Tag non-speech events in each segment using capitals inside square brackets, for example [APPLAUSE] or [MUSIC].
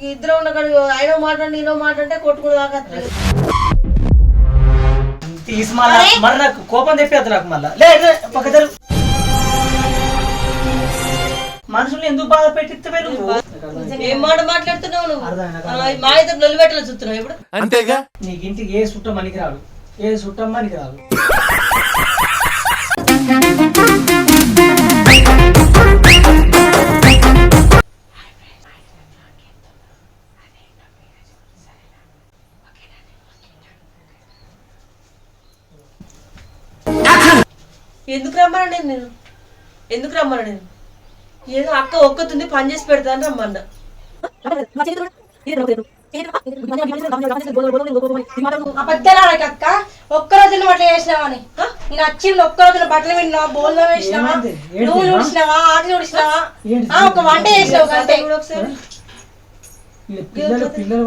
ఈ ఇద్దరు ఉన్న కాడ ఆయన మాట్లాడి నేను మాట్లాడితే కొట్టుకుని దాకా తీసి మళ్ళా మరి నాకు కోపం తెప్పేది నాకు మళ్ళా. లేదు మనుషుల్ని ఎందుకు బాధ పెట్టిస్తే నువ్వు? ఏం మాట మాట్లాడుతున్నావు నువ్వు? మా ఇద్దరు నిలబెట్టాలి చూస్తున్నావు ఇప్పుడు. అంతేగా? నీకు ఇంటికి ఏ చుట్టం మనకి రాడు ఏ చుట్టం మనకి రాదు. ఎందుకు రమ్మన్నా నేను నేను? ఎందుకు రమ్మన్నా నేను? ఏదో అక్క ఒక్కతుంది పని చేసి పెడతా అని రమ్మన్నా. అబద్ధాలు ఆడక అక్క. ఒక్క రోజున బట్టలు వేసినావని నేను వచ్చింది ఒక్క రోజున బట్టలు విన్నావా? బోల్లో వేసినావా? ఏమైంది? ఏంటి నువ్వు ఇది, ఆ? చూసినావా ఆటలు చూసినావా ఏంటి ఆ, ఒక వంట చేసినావు చూడు ఒకసారి? పిల్లలు పిల్లలు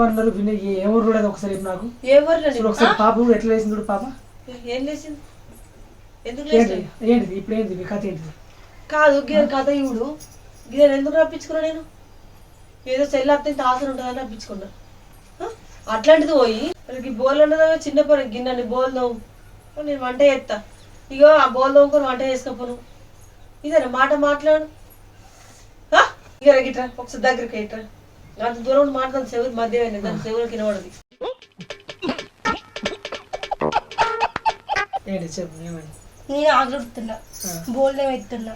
ఎవరు కూడా ఒకసారి నాకు. ఎవరు ఒకసారి పాప ఎట్లా వేసింది పాప? ఏం లేచింది? ఎందుకు ఏంటి ఏంటిది? ఇప్పుడు ఏంటి మీ కథ ఏంటిది? కాదు గిరి కథ ఇవుడు గిరి ఎందుకు రప్పించుకున్నా నేను? ఏదో సెల్ అత్తే ఆసన ఉంటుందని రప్పించుకున్నా? అట్లాంటిది పోయి వాళ్ళకి బోల్ ఉండదు చిన్న పని గిన్నెని బోల్ నవ్వు నేను వంట చేస్తా. ఇగో ఆ బోల్ నవ్వుకొని వంట చేసుకోపోను. ఇదేనా? మాట మాట్లాడు. ఆ? ఇగో గిట్రా ఒకసారి దగ్గరికి ఇట్రా అంత దూరం ఉండి మాట్లాడదు చెవులు మధ్య దాని చెవులు కినబడదు ఏంటి చెప్పు ఏమైంది? నేను ఆగలుడుతున్నా బోల్డే ఎత్తున్నా.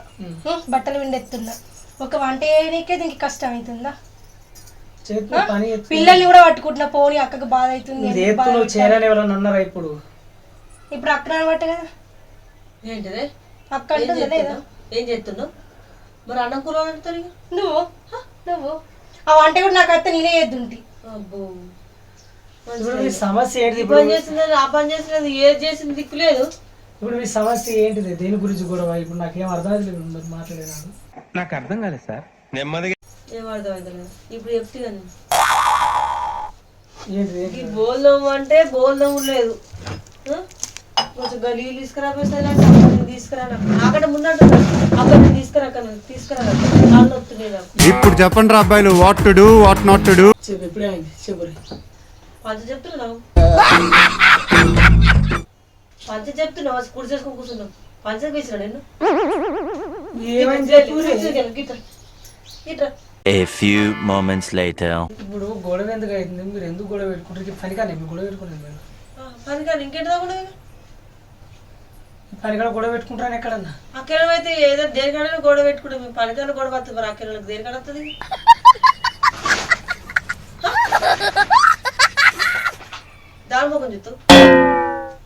బట్టలు విండెత్తున్నా ఒక వంట చేయడానికే దీనికి కష్టం అవుతుందా? చెప్పు పని ఎత్తు. పిల్లల్ని కూడా పట్టుకుంటున్నా పోనీ అక్కకు బాధ అవుతుంది ఇప్పుడు? ఇప్పుడు అక్కడ అనమాట కదా. ఏంటిదే? అక్క ఏం అంటుంది లేదా ఏం చేస్తున్నావు మరి అన్నం కూర నువ్వు? నువ్వు? ఆ వంట కూడా నాకు అత్త నేనే చేద్దుంటి. అబ్బో. సమస్య ఇప్పుడు? పని చేసింది ఆ పని చేసినది ఏది చేసింది దిక్కు లేదు. ఇప్పుడు మీ సమస్య ఏంటిది? దేని గురించి గొడవ? ఇప్పుడు నాకేం అర్థం లేదు మరి మాట్లాడేదాన్ని నాకు అర్థం కాలేదు సార్. నెమ్మదిగా ఏం అర్థమైంది లేదు ఇప్పుడు చెప్తే కానీ. ఏంటిది? ఈ బోల్దం అంటే బోల్దం లేదు? కొంచెం గలీలు తీసుకురా పోయితే తీసుకురా అక్కడ ముందంటు అక్కడ తీసుకురా అక్కడ తీసుకురా కాళ్ళు వస్తున్నాయి నాకు. ఇప్పుడు చెప్పండి రా అబ్బాయిలు what to do what not to do చెప్పు ఇప్పుడే అయింది? చెప్పు. పంచ చెప్తున్నావు పంచ చెప్తున్నావు కుడి చేసుకొని కూర్చున్నావు. పంచకి వేసిన నేను? చెప్పు A few moments later. ఇప్పుడు గొడవ ఎందుకు అవుతుంది మీరు ఎందుకు గొడవ పెట్టుకుంటారు? పని కానీ మీరు గొడవ పెట్టుకునేది మీరు ఆ, పని కానీ ఇంకేంటి తగ్గుండదు పని కూడా గొడవ పెట్టుకుంటారని ఎక్కడన్నా? అక్కెళ్ళం అయితే ఏదో దేనికైనా గొడవ పెట్టుకుంటాం మేము పనికైనా గొడవ వస్తుంది మరి అక్కెళ్ళకి దేనికైనా వస్తుంది? [LAUGHS] దాని ముఖం చూస్తూ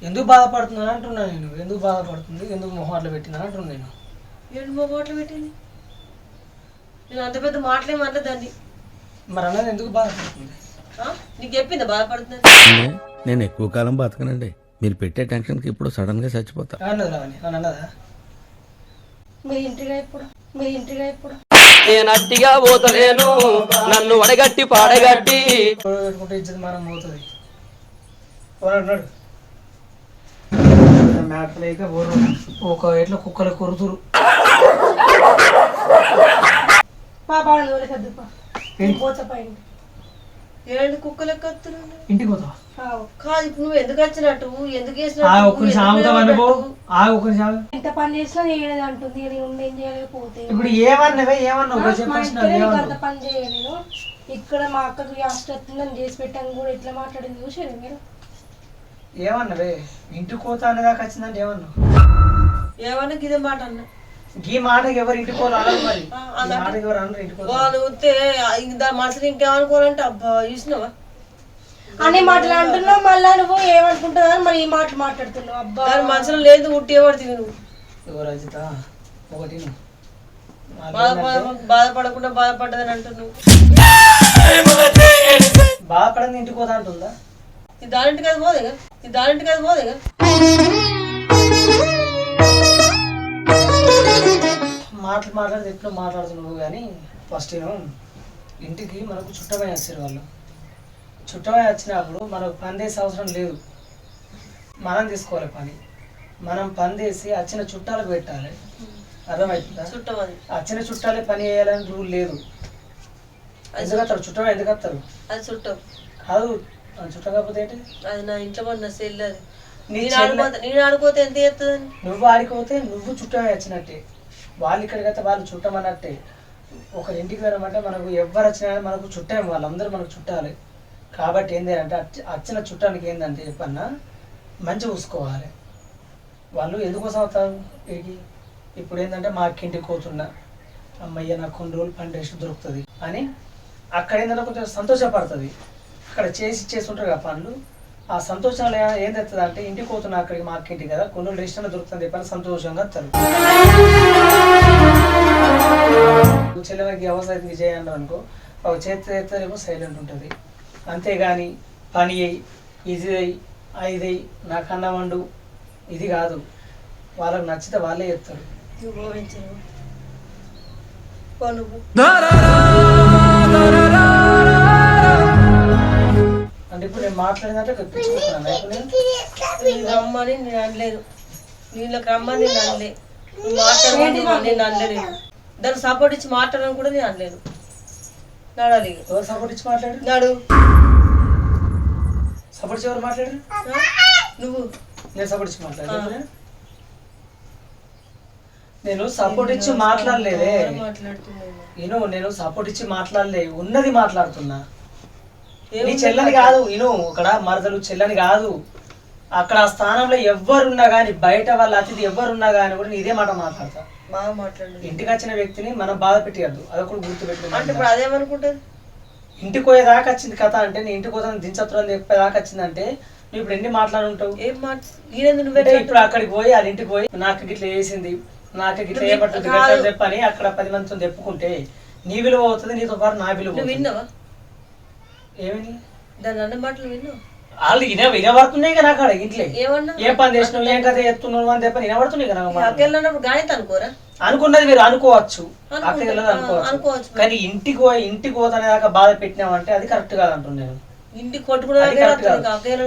ఎందుకు బాధపడుతున్నాను అంటున్నా నేను? ఎందుకు బాధపడుతుంది? ఎందుకు మొహాట్లు పెట్టినా అంటున్నా నేను. ఏంటి మా మాటలు పెట్టింది? నేను అంత పెద్ద మాటలేమన్నా దాన్ని మరి అన్నది ఎందుకు బాధపడుతుంది? ఆ? నీకు చెప్పిందా బాధపడుతుంది నేను ఎక్కువ కాలం బతకనండి. మీరు పెట్టే టెన్షన్కి ఇప్పుడు సడన్గా చచ్చిపోతా అన్నది రావని అన్నదా? మీరు ఇంటిగా ఇప్పుడు మీరు ఇంటిగా ఇప్పుడు. నేను అట్టిగా పోతలేను. నన్ను వడగట్టి పాడగట్టి. మనం పోతుంది. ఎవరు మ్యాటర్ అయితే ఊరు ఒక ఎట్లా కుక్కలు కొరుతురు. ఏంటి కుక్కలు ఎక్కత్తున్నాను ఇంటికి పోతావా కాదు ఇప్పుడు నువ్వు ఎందుకు వచ్చినట్టు. ఎంత పని చేసినా చేయలేదు అంటుంది. ఇక నేను ఉండి ఏం చేయలేకపోతే ఇప్పుడు ఏమన్నావే? ఏమన్నావు? అంత పని చేయలేదు. ఇక్కడ మా అక్కకు యాస్ట్ వస్తుందని చేసి పెట్టాను. కూడా ఎట్లా మాట్లాడింది చూసారు మీరు? ఏమన్నావే ఇంటికి పోతా అనేదాకా వచ్చిందంటే ఏమన్నావు ఏమన్నా ఇదే మాట అన్నా. ఈ మాటకి ఎవరు ఇంటికి పోరు అనరు మరి. ఆ, ఈ మాటకి ఎవరు అనరు ఇంటికి పోతారు. వాళ్ళు వస్తే ఇంక దాని మనసులో ఇంకేమనుకోవాలంటే అబ్బా చూసినావా? అనే మాటలు అంటున్నావు మళ్ళా నువ్వు ఏమనుకుంటున్నావు మరి ఈ మాటలు మాట్లాడుతున్నావు. అబ్బా. దాని మనసులో లేదు ఉట్టి పడుతుంది నువ్వు? ఎవరు అజిత ఒకటి బాధపడకుండా బాధపడ్డదని అంటున్నావు. బాధపడింది ఇంటికి పోతా అంటుందా? అది పోదేగా అది పోదేగా మాటలు మాట్లాడితే ఎట్లా మాట్లాడుతున్నావు కానీ ఫస్ట్ నేను ఇంటికి మనకు చుట్టమై వచ్చారు వాళ్ళు. చుట్టమై వచ్చినప్పుడు మనకు పని చేసే అవసరం లేదు. మనం తీసుకోవాలి పని. మనం పని చేసి వచ్చిన చుట్టాలకు పెట్టాలి. అర్థమవుతుందా? చుట్టం అది వచ్చిన చుట్టాలే పని చేయాలని రూల్ లేదు. ఎందుకు వస్తారు? చుట్టం ఎందుకు వస్తారు? అది చుట్టం. కాదు ఆ చుట్టం కాకపోతే ఏంటి? అది నా ఇంట్లో పడిన సెల్ అది. నీ నేను చెల్లె- ఆడిపోతే నేను ఆడిపోతే ఎంత చేస్తుందని నువ్వు ఆడిపోతే నువ్వు చుట్టమే వచ్చినట్టే. వాళ్ళు ఇక్కడికి వస్తే వాళ్ళు చుట్టం అన్నట్టే ఒకరి ఇంటికి వెళ్ళమంటే మనకు ఎవరు వచ్చినా కానీ మనకు చుట్టాము వాళ్ళందరూ మనకు చుట్టాలి. కాబట్టి ఏంటి అంటే అచ్చ- వచ్చిన చుట్టానికి ఏంటంటే చెప్పన్నా మంచి చూసుకోవాలి. వాళ్ళు ఎందుకోసం అవుతారు వీడికి? ఇప్పుడు ఏంటంటే మా అక్కింటికి పోతున్నా అమ్మయ్య నాకు కొన్ని రోజులు రెస్ట్ దొరుకుతుంది అని అక్కడ ఏంటంటే కొంచెం సంతోషపడుతుంది. అక్కడ చేసి చేసి ఉంటారు కదా పనులు. ఆ సంతోషంలో ఏ- తెస్తుంది అంటే ఇంటికి పోతున్నా అక్కడికి మా అక్కింటికి కదా కొన్ని అన్న దొరుకుతుంది చెప్పని సంతోషంగా వస్తారు నువ్వు చెల్లెలకి వ్యవసాయం చేయాలి అనుకో ఒక చేతి చేస్తారేమో సైలెంట్ ఉంటుంది. అంతేగాని పని అయ్యి ఇది అయ్యి అది అయ్యి నాకు అన్నం వండు ఇది కాదు. వాళ్ళకి నచ్చితే వాళ్ళే చెప్తారు అంటే ఇప్పుడు నేను మాట్లాడినట్టు నేను నేను రమ్మని నేను అనలేదు. నీళ్ళకి రమ్మని నేను అనలే. నువ్వు మాట్లాడమని నేను అనలేదు. దానికి సపోర్ట్ ఇచ్చి మాట్లాడని కూడా నేను అనలేదు. నడాలి. ఎవరు సపోర్ట్ ఇచ్చి మాట్లాడారు? నడు. సపోర్ట్ ఇచ్చి ఎవరు మాట్లాడారు? ఆ? నువ్వు. నేను సపోర్ట్ ఇచ్చి మాట్లాడాను నేను సపోర్ట్ ఇచ్చి మాట్లాడలేదే. ఇను నేను సపోర్ట్ ఇచ్చి మాట్లాడలే. ఉన్నది మాట్లాడుతున్నా. నీ చెల్లని కాదు ఇను ఇక్కడ మరదలు చెల్లని కాదు. అక్కడ ఆ స్థానంలో ఎవ్వరున్నా కానీ బయట వాళ్ళ అతిథి ఎవ్వరున్నా కానీ కూడా నేను ఇదే మాట మాట్లాడతా బాగా మాట్లాడు ఇంటికి వచ్చిన వ్యక్తిని మనం బాధ పెట్టియద్దు. అదొకటి గుర్తు అంటే పెట్టుకుంటా ఇప్పుడు అదేమనుకుంటుంది ఇంటికి పోయేదాకా వచ్చింది కథ అంటే నీ ఇంటికి పోతాను దించత్తులు అని చెప్పేదాకా వచ్చిందంటే నువ్వు ఇప్పుడు ఎన్ని మాట్లాడుంటావు ఏం మాట ఈయన నువ్వే అంటే ఇప్పుడు అక్కడికి పోయి వాళ్ళ ఇంటికి పోయి నాకు గిట్ల చేసింది నాకు గిట్ల ఏపట్టింది గట్ల చెప్పని అక్కడ పది మందితో చెప్పుకుంటే నీ విలువ అవుతుంది నీతో పాటు నా విలువ. విన్నావా? ఏమని? దాని అన్న మాటలు విన్నావు వాళ్ళు విన వినబడుతున్నాయి కదా ఇంట్లో. ఏమన్నా? ఏ పని చేసినావు ఏం కథ చెప్తున్నావు అని చెప్పని వినబడుతున్నాయి కదా అనుకోరా? అనుకున్నది మీరు అనుకోవచ్చు. అక్కడికి కానీ ఇంటికి పోయి ఇంటికి పోతానే దాకా బాధ పెట్టినావంటే అది కరెక్ట్ కాదు. అంటున్నాను ఇంటికి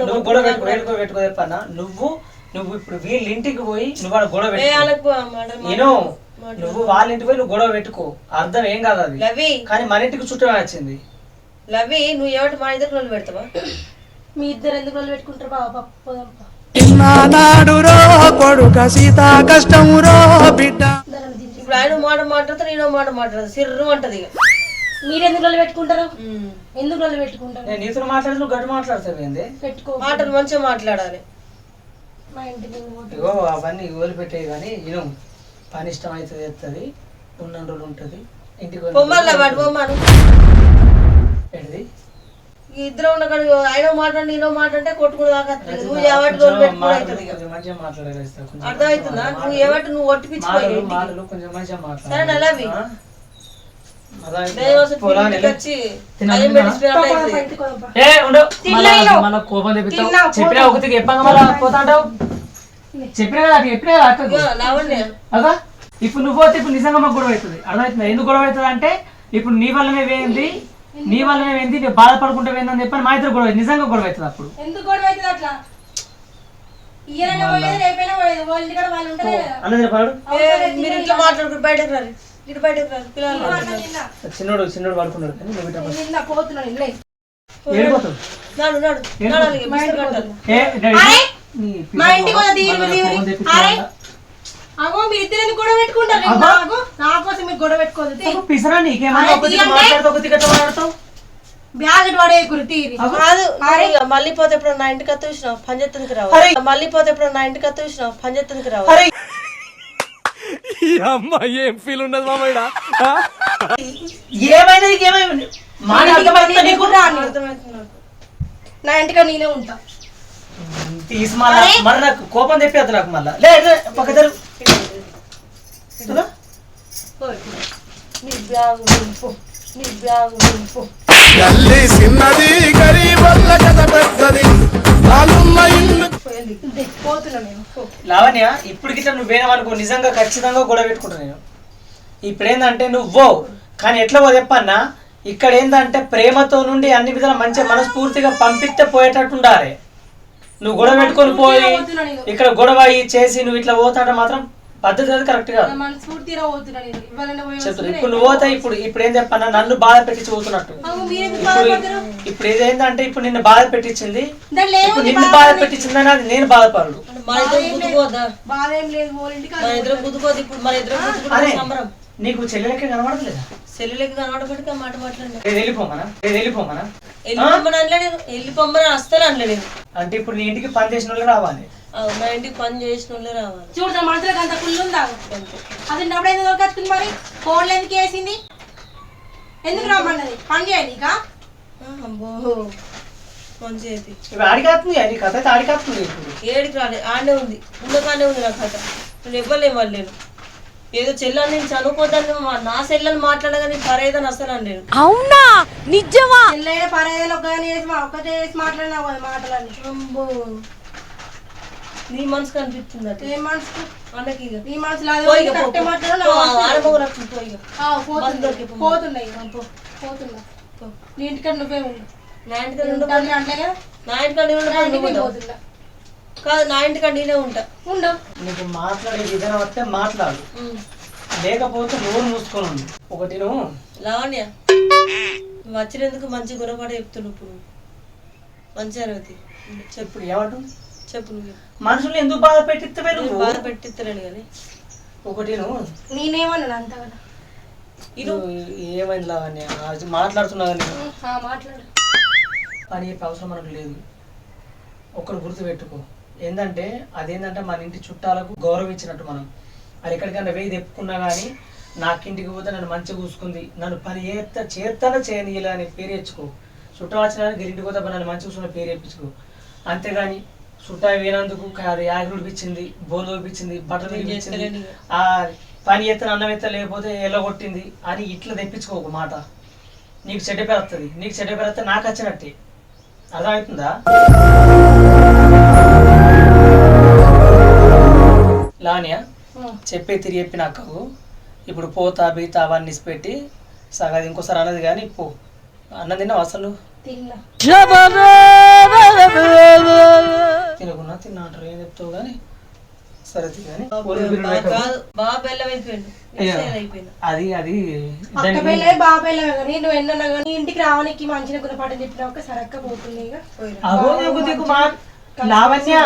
నువ్వు గొడవ పెట్టుకో చెప్పన్నా. నువ్వు నువ్వు ఇప్పుడు వీళ్ళ ఇంటికి పోయి నువ్వు ఆడ గొడవ నేను నువ్వు వాళ్ళ ఇంటికి పోయి నువ్వు గొడవ పెట్టుకో. అర్థం ఏం కాదు అది. కానీ మన ఇంటికి చుట్టమే వచ్చింది. లవి నువ్వు ఏమిటి మా ఇద్దరు రోజులు పెడతావా? మీ ఇద్దరు ఎందుకు రోజులు పెట్టుకుంటారు బాబా? పప్పు నాడురో కొడుక సీత బిడ్డ. ఇప్పుడు ఆయన మాట మాట్లాడితే నేను మాట మాట్లాడదు సిర్రు అంటది ఇక. మీరు ఎందుకు రోజులు పెట్టుకుంటారు ఎందుకు రోజులు పెట్టుకుంటారు? నేను నీతో మాట్లాడి నువ్వు గట్టి మాట్లాడతావు ఏంది? పెట్టుకో. మాటలు మంచిగా మాట్లాడాలి. మా ఇంటికి ఇగో అవన్నీ వదిలిపెట్టేవి కానీ నేను పని ఇష్టం అయితే చేస్తుంది ఉన్న రోజులు ఉంటుంది ఇంటికి పోయిన బొమ్మల్లా వాడు బొమ్మను ఏంటిది? ఈ ఇద్దరు ఉన్న కాడ ఆయన మాట్లాడి నేను మాట్లాడితే దాకా. నువ్వు ఎవటి మంచిగా అర్థమవుతుందా? నువ్వు ఎవటి నువ్వు ఒట్టిపించుకోవాలి మాటలు కొంచెం మంచిగా సరే. మళ్ళా కోపం తెప్పిస్తావు. చెప్పినా. ఒకటి చెప్పాక మళ్ళా పోతా అంటావు? చెప్పినా కదా చెప్పినా కదా ఇప్పుడు నువ్వు పోతే ఇప్పుడు నిజంగా మాకు గొడవ అవుతుంది. అర్థమవుతుంది? ఎందుకు గొడవ అవుతుంది అంటే ఇప్పుడు నీ వల్లనే వేయింది నీ వల్లనే వేయింది నువ్వు బాధపడుకుంటే వేయిందని చెప్పని మా ఇద్దరు గొడవ నిజంగా గొడవ అవుతుంది అప్పుడు. ఎందుకు గొడవ అవుతుంది అట్లా? మీరు ఇంట్లో మాట్లాడుకుని బయటకు రారు. ఇటు బయటకు రారు. పిల్లలు మాట్లాడుతున్నారు. నిన్న చిన్నోడు చిన్నోడు పడుకున్నాడు కానీ నువ్వు నాడు నాడు. మా ఇంటికి అగో మీరు ఇద్దరు గొడవ పెట్టుకుంటారు. నేను నాకు నా కోసం మీరు గొడవ పెట్టుకోదు పిసరా నీకేమన్నా మాట్లాడతావు? బ్యాగ్ ఇటు పడేయకురు తీరి కాదు మళ్ళీ పోతే ఎప్పుడు నా ఇంటికి అత్త పంజెత్తునికి రావు! మళ్ళీ పోతే ఎప్పుడు నా ఇంటికి అత్త పంజెత్తునికి రావు? అమ్మాయి ఏం ఫీల్ ఉన్నది మామయ్య ఏమైనా నాకు. నా ఇంటికాడ నేనే ఉంటా. తీసి మళ్ళా మరి నాకు కోపం తెప్పేద్దు నాకు మళ్ళా. లే లే, పక్క జరు తల్లి చిన్నది గరీబల్ల కథ పెద్దది. లావణ్య ఇప్పుడు గిట్ల నిజంగా ఖచ్చితంగా గొడవ పెట్టుకుంటా నేను. ఇప్పుడు ఏంటంటే నువ్వు కానీ ఎట్లా పో చెప్పన్నా ఇక్కడ ఏంటంటే ప్రేమతో నుండి అన్ని విధాలు మంచిగా మనస్ఫూర్తిగా పంపిస్తే పోయేటట్టు ఉండాలి నువ్వు గొడవ పెట్టుకొని పోయి ఇక్కడ గొడవ అయ్యి చేసి నువ్వు ఇట్లా పోతాంటే మాత్రం పద్ధతి అది కరెక్ట్ కాదు. పోయి చెప్తున్నా. ఇప్పుడు నువ్వు పోతా ఇప్పుడు ఇప్పుడు ఏం చెప్పన్నా? నన్ను బాధ పెట్టించి పోతున్నట్టు. ఇప్పుడు ఏదైందంటే ఇప్పుడు నిన్ను బాధ పెట్టించింది. ఇప్పుడు నిన్ను బాధ? పెట్టించిందని అది నేను బాధపడు మన ఇద్దరం మన ఇద్దరం ఇప్పుడు మన ఇద్దరం సంబరం. నీకు చెల్లెలకే కనబడలేదా సెల్లులకి కనబడబడికి ఆ? మాట మాట్లాడినా వెళ్ళిపోమనా వెళ్ళిపోమనా వెళ్ళిపోమ్మని అస్సలు అనలేడు అంటే ఇప్పుడు నీ ఇంటికి పని చేసిన వాళ్ళు రావాలి. నా ఇంటికి పని చేసిన వాళ్ళే రావాలి. చూడు నా మనసులో అంత కుళ్ళు ఉందా? అది నప్పుడు ఎందుకు దొరకచ్చుకుంది మరి? ఫోన్లు ఎందుకు వేసింది ఎందుకు రమ్మన్నది? పని చేయాలి ఇక ఆ, అబ్బో. మంచి అయితే ఇవి ఆడికాస్తుంది నీ కథ అయితే ఆడికాస్తుంది ఇప్పుడు ఏడికి రాలే. ఆడనే ఉంది. ఉండగానే ఉంది నా కథ. నేను ఇవ్వలేము వాళ్ళు ఏదో చెల్లని నేను మా- నా చెల్లని మాట్లాడగానే పరేదని అసలు అనలేను. పెళ్ళైన పరేదైనా ఒకదాని చేసి మా ఒక్కటే చేసి మాట్లాడినావు అది మాటలని. అబ్బో నీ మనసు కనిపిస్తుంది అది? ఏం మనసు అన్నకి ఇక నీ మనసులో అది పోయి కరెక్టే పో. మాట్లాడు పో, ఆడమగ రక్షణ పోయి ఇక. ఆ, పోతున్నా. నీ ఇంటికాడ నువ్వే ఉండు. నా ఇంటికాడ ఉండు అంటే కదా నా ఇంటికాడ నేను నేను. పోతున్నా. కాదు నా ఇంటికాడ నేనే ఉంటా. ఉండు. నీకు మాట్లాడే విధానం వస్తే మాట్లాడు. లేకపోతే నోరు మూసుకొని ఉంది ఒకటి నువ్వు. లావణ్య నువ్వు వచ్చినందుకు మంచి గుణపడ చెప్తున్నావు ఇప్పుడు మంచి అరవతి. చెప్పు ఏమంటుంది చెప్పు నువ్వు. మనుషుల్ని ఎందుకు బాధ పెట్టిస్తే నేను నువ్వు? బాధ పెట్టిస్తలేను కానీ. ఒకటి నువ్వు. నేనేమన్నాను అంత కదా ఇరు. నువ్వు ఏమైంది లావణ్య? ఆ, మాట్లాడు. పని చెప్పే అవసరం మనకు లేదు. ఒకరు గుర్తుపెట్టుకో ఏంటంటే అదేంటంటే మన ఇంటి చుట్టాలకు గౌరవించినట్టు మనం. అది ఎక్కడికైనా వెయ్యి తెప్పుకున్నా కానీ నాకింటికి పోతే నన్ను మంచిగా చూసుకుంది నన్ను పని చేస్తా చేస్తానో చేయనీయలే అని పేరు తెచ్చుకో. చుట్టం వచ్చిన ఇంటికి పోతే నన్ను మంచిగా చూసుకున్న పేరు తెప్పించుకో. అంతేగాని చుట్టా వేనందుకు యాగుడు ఇప్పించింది బోలు ఇప్పించింది బట్టలు ఇప్పించింది ఆ పని ఎత్తన అన్నం ఎత్త లేకపోతే ఎల్లగొట్టింది అని ఇట్లా తెప్పించుకో ఒక మాట. నీకు చెడ్డ పేరు వస్తుంది నీకు చెడ్డ పేరు వస్తే నాకు వచ్చినట్టే. అర్థమవుతుందా? లావణ్య చెప్పే తిరిగి చెప్పి నాకు ఇప్పుడు పోతా బీతా అవన్నీ ఇసి పెట్టి సగది ఇంకోసారి అన్నది కానీ పో. అన్నం తిన్నావు అసలు? తినకున్నా తిన్నా అంటారు. ఏం చెప్తావు కానీ? సరే కానీ. అది అది నువ్వు ఎన్నన్నా కానీ ఇంటికి రావడానికి మంచిగా గుణపాఠం చెప్పినా ఒక సరక్క పోతుంది లావణ్య.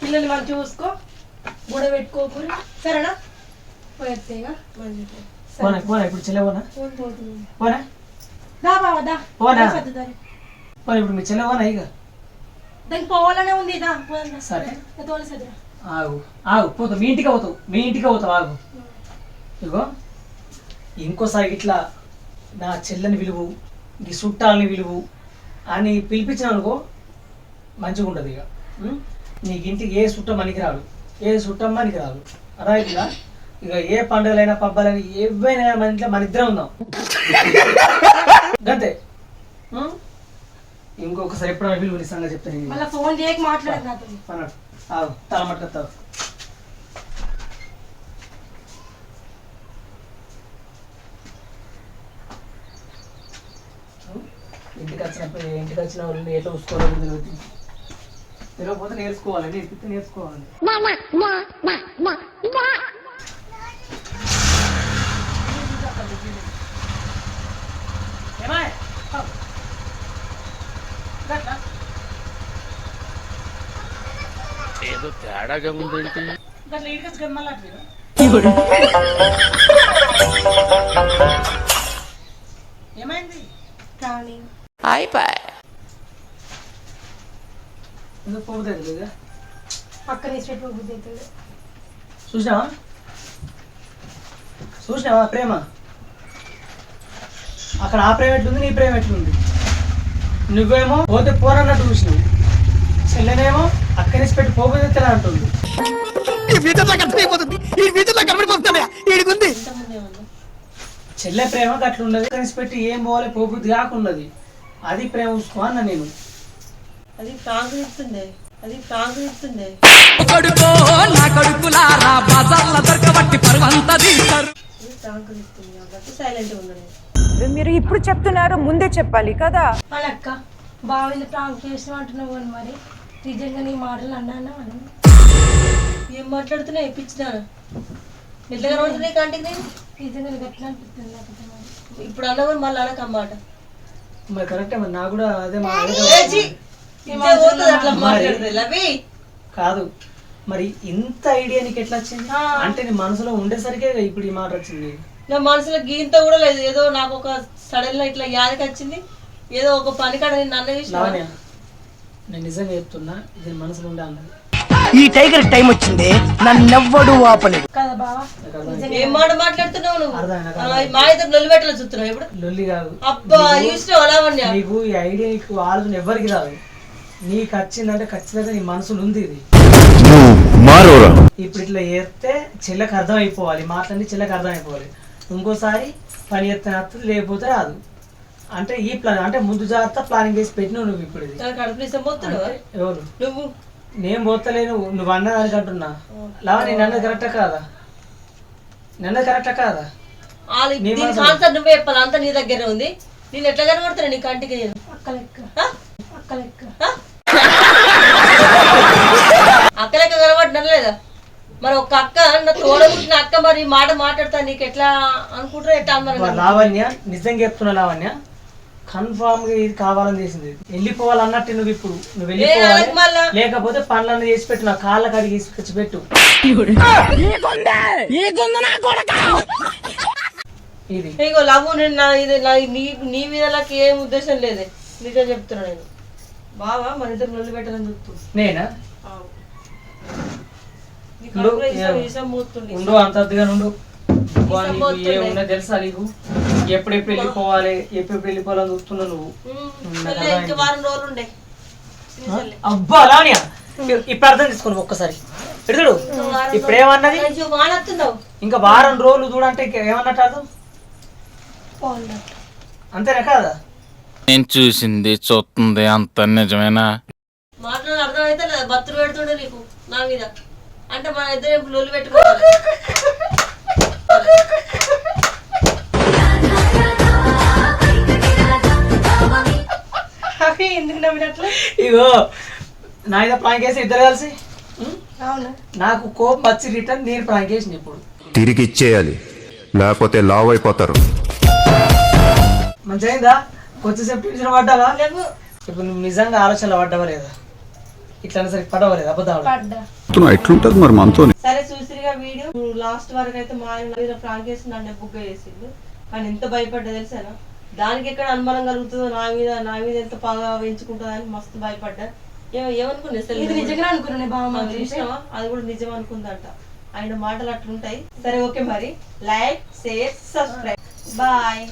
పిల్లల్ని మనం చూసుకో. గొడవ పెట్టుకోకూడదు సరేనా? మంచిది పోనా పోనా ఇప్పుడు చెల్లె పోనా? పోతుంది పోనా దా బావా దా. పోనా? పోనా ఇప్పుడు మీ చెల్లె పోనా ఇక దానికి పోవాలనే ఉంది దా. సరే. ఆగు ఆగు పోతావు మీ ఇంటికి అవుతావు మీ ఇంటికి అవుతావు ఆగు. ఇగో ఇంకోసారి ఇట్లా నా చెల్లెని విలువు ఈ చుట్టాలని విలువు అని పిలిపించిన అనుకో మంచిగా ఉంటుంది ఇక? నీకు ఇంటికి ఏ చుట్టం మనకి రాడు ఏ చుట్టం మనకి రాదు అర్థమైందా? ఇక ఏ పండుగలైనా పబ్బాలైనా ఏవైనా మన ఇంట్లో మన ఇద్దరం ఉందాం ఉం? ఇంకొకసారి ఎప్పుడైనా విలువ నిజంగా చెప్తాను ఫోన్ చేయక మాట్లాడదు తల మట్టుకొస్తావు ఇంటికి వచ్చినప్పుడు ఇంటికి వచ్చిన వాళ్ళని ఎట్లా చూసుకోవాలని తెలియదు. తెలియకపోతే నేర్చుకోవాలి నేర్పితే నేర్చుకోవాలి? ఏదో తేడాగా ఉందేంటి ఏమైంది? కానీ ఎందుకు పక్కన చూసినావా? చూసినావా ప్రేమ? అక్కడ ఆ ప్రేమ ఎట్లుంది నీ ప్రేమ ఎట్లుంది? నువ్వేమో పోతే పోరన్నట్టు చూసినావు. చెల్లెనేమో అక్కడి పెట్టి పోతే తెల అంటుంది. చెల్లె ప్రేమ అట్లున్నది కలిసి పెట్టి ఏం పోవాలి పోబుద్ది కాకున్నది అది ప్రేమ చూసుకో అన్న నేను. అది అది కొడుకో నా కొడుకులారా బజార్ల దొరకబట్టి పరువంతా తీస్తారు. అది ప్రాంక్ ఇస్తుంది కాబట్టి సైలెంట్ మీరు ఇప్పుడు చెప్తున్నారు ముందే చెప్పాలి కదా? మన అక్క బావింది ప్రాంక్ చేసిన అంటున్నావు అని మరి. నిజంగా నీ మాటలు అన్నా అని. ఏం మాట్లాడుతున్నా ఇప్పించినాను ఎట్లా కనబడుతున్నాయి కంటికి నేను. నిజంగా నీకు ఎట్లా అనిపిస్తుంది నాకు. ఇప్పుడు అన్న కూడా మళ్ళీ అనక అన్నమాట. మరి కరెక్టే మరి నాకు కూడా అదే మా కాదు. మరి ఇంత ఐడియా నీకు ఎట్లా వచ్చింది? అంటే నీ మనసులో ఉండేసరికే ఇప్పుడు ఈ మాట వచ్చింది. నా మనసులో గీంత కూడా లేదు. ఏదో నాకు ఒక సడన్గా ఇట్లా యాదకి వచ్చింది. ఏదో ఒక పని కాడ నేను అన్న చూసిన లావణ్య నేను నిజంగా చెప్తున్నా ఇది మనసులో ఉండే అన్నది ఈ టైగర్ టైం వచ్చింది. నన్నెవ్వడు ఆపలేదు. కదా బావా. ఏం మాట మాట్లాడుతున్నావు నువ్వు? మా ఇద్దరు నొల్లి పెట్టాలి చూస్తున్నావు ఇప్పుడు లొల్లి కాదు. అబ్బా చూసినావు అలావణ్య నీకు ఈ ఐడియా నీకు ఆలోచన ఎవరికి రాదు. నీకు వచ్చిందంటే ఖచ్చితంగా నీ మనసులో ఉంది ఇది. ఇప్పుడు ఇట్లా చేస్తే చెల్లెకి అర్థం అయిపోవాలి మాట్లాడి చెల్లెకి అర్థం అయిపోవాలి ఇంకోసారి పని చేస్తే వస్తుంది లేకపోతే రాదు. అంటే ఈ ప్లాన్ అంటే ముందు జాగ్రత్త ప్లానింగ్ చేసి పెట్టినావు నువ్వు ఇప్పుడు ఇది. ఎవరు? నువ్వు? నేను పోతలేను నువ్వు అన్నదానికి అంటున్నా. లావా నేను అన్నది కరెక్టా కాదా? నన్నది కరెక్టా కాదా? వాళ్ళు నీ దీనికి మనసులో- ఆన్సర్ నువ్వే చెప్పాలి అంతా నీ దగ్గరే ఉంది. నేను ఎట్లా కనబడుతున్నా నీ కంటికి నేను? అక్క లెక్క? అక్క లెక్క. ఆ? అక్క లెక్క కనబడినా లేదా మరి ఒక అక్క నా తోడబుట్టిన అక్క మరి మాట మాట్లాడతా నీకు ఎట్లా అనుకుంటారా ఎట్లా అన్నారు లావణ్య నిజంగా చెప్తున్నా లావణ్య కన్ఫామ్గా ఇది కావాలని చేసింది. వెళ్ళిపోవాలన్నట్టు నువ్వు ఇప్పుడు. నువ్వు వెళ్ళిపోవాలి? లేకపోతే పనులన్నీ చేసి పెట్టు నా కాళ్ళ కాడికి తీసుకొచ్చి పెట్టు ఇది. ఇగో నేను నా ఇది నా నీ నీ మీద ఏం ఉద్దేశం లేదే. నిజం చెప్తున్నా నేను. బావా మన ఇద్దరు నొల్లి పెట్టాలని చూస్తుంది నేనా? నీ ఉండు, అంత అద్దుగా ఉండు. ఏమున్నా తెలుసా నీకు? ఎప్పుడెప్పుడు వెళ్ళిపోవాలి ఎప్పుడెప్పుడు వెళ్ళిపోవాలని చూస్తున్నా నువ్వు. అబ్బా లావణ్య ఇప్పుడు అర్థం చేసుకోను ఒక్కసారి. ఎడుతుడు ఇప్పుడు ఏమన్నది? ఇంకా వారం రోజులు చూడంటే ఇంకా ఏమన్నట్టు అర్థం అంతేనా కాదా? నేను చూసింది చూస్తుంది అంత నిజమేనా? మాటలు అర్థమైతే లేదా బతులు పెడుతుండే నీకు నా మీద. అంటే మన ఇద్దరు లొల్లి పెట్టుకోవాలి? అవి ఎందుకు నవ్వినట్లు ఇగో నా మీద ప్రాంక్ వేసి ఇద్దరు కలిసి? అవును. నాకు కోపం వచ్చి రిటర్న్ నేను ప్రాంక్ వేసింది ఇప్పుడు. తిరిగి ఇచ్చేయాలి లేకపోతే లావ్ అయిపోతారు. మంచిగా కొద్దిసేపు టెన్షన్ పడ్డావా? లేవు. ఇప్పుడు నువ్వు నిజంగా ఆలోచనలో పడ్డావా లేదా? ఇట్లా సరే పడవా లేదా? అబద్ధాలు. ఎట్లుంటది మరి మనతో సరే చూసిరిగా వీడియో లాస్ట్ వరకు అయితే మా ఆయన ప్రాంక్ చేసి నన్ను బుక్ చేసిండు. కానీ ఎంత భయపడ్డా తెలుసానా దానికి ఎక్కడ అనుమానం కలుగుతుందో నా మీద నా మీద ఎంత బాగా వేయించుకుంటుందో అని మస్తు భయపడ్డా. ఏమ- ఏమనుకున్నా ఇది నిజంగా అది మాత్రం. చూసినావా? అది కూడా నిజం అనుకుందంట. ఆయన మాటలు అట్లుంటాయి. సరే ఓకే మరి. Like share subscribe. బాయ్.